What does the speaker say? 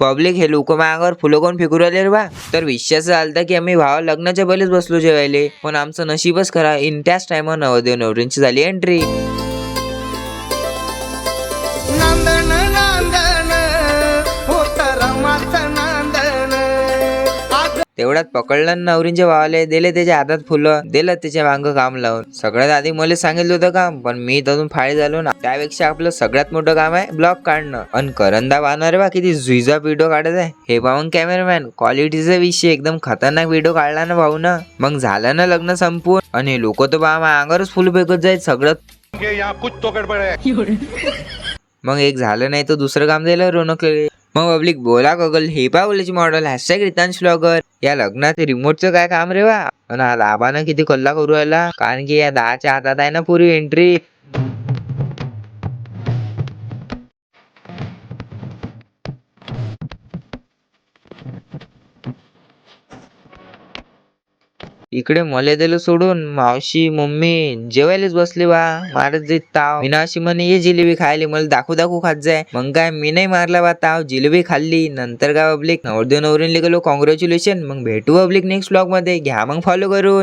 Public हे लोक मागावर फुलं कोण फेकू राहिले रे बा तर विश्वास आलता की आम्ही भावा लग्नाच्या पहिलेच बसलो जेवायले पण आमचं नशीबच खरा इन त्याच टायमावर नवरदेव नवरींची झाली एंट्री तेवढ्यात पकडलं नवरींच्या भावाले दिले त्याच्या हातात फुलं दिलं त्याच्या मांग काम लावून. सगळ्यात आधी मला सांगितलं होतं काम पण मी तसून फाळी झालो ना. त्यापेक्षा आपलं सगळ्यात मोठं काम आहे ब्लॉग काढणं. आणि करंदा वाहणार बा किती झुईजा व्हिडिओ काढत आहे. हे पाहून कॅमेरामॅन क्वालिटीचा विषय एकदम खतरनाक व्हिडिओ काढला ना भाऊ ना. मग झालं ना लग्न संपून. आणि लोक तर बा अंगावरच फुल फेकत जाईल सगळं. मग एक झालं नाही तर दुसरं काम दिलं रोनकले मग पब्लिक बोला गगल हे पा बोलायची मॉडेल हॅशटॅग रितांश ब्लॉगर या लग्नात रिमोटचं काय काम रे वा आणि हा लाभानं किती कल्ला करू राहिला? कारण की या दहाच्या हातात आहे ना पुरी एंट्री इकडे मले दिलं सोडून मावशी मम्मी जेवायलाच बसली बा. मारत जाईत ताव. मीनाशी म्हणे ये जिलेबी खायली मला दाखवू दाखवू खात जाय. मग काय मी नाही मारला बा ताव. जिलेबी खाल्ली नंतर काय पब्लिक नवरदेव नवरीन गेलो कॉंग्रॅच्युलेशन मग भेटू पब्लिक नेक्स्ट ब्लॉगमध्ये. घ्या मग फॉलो करून.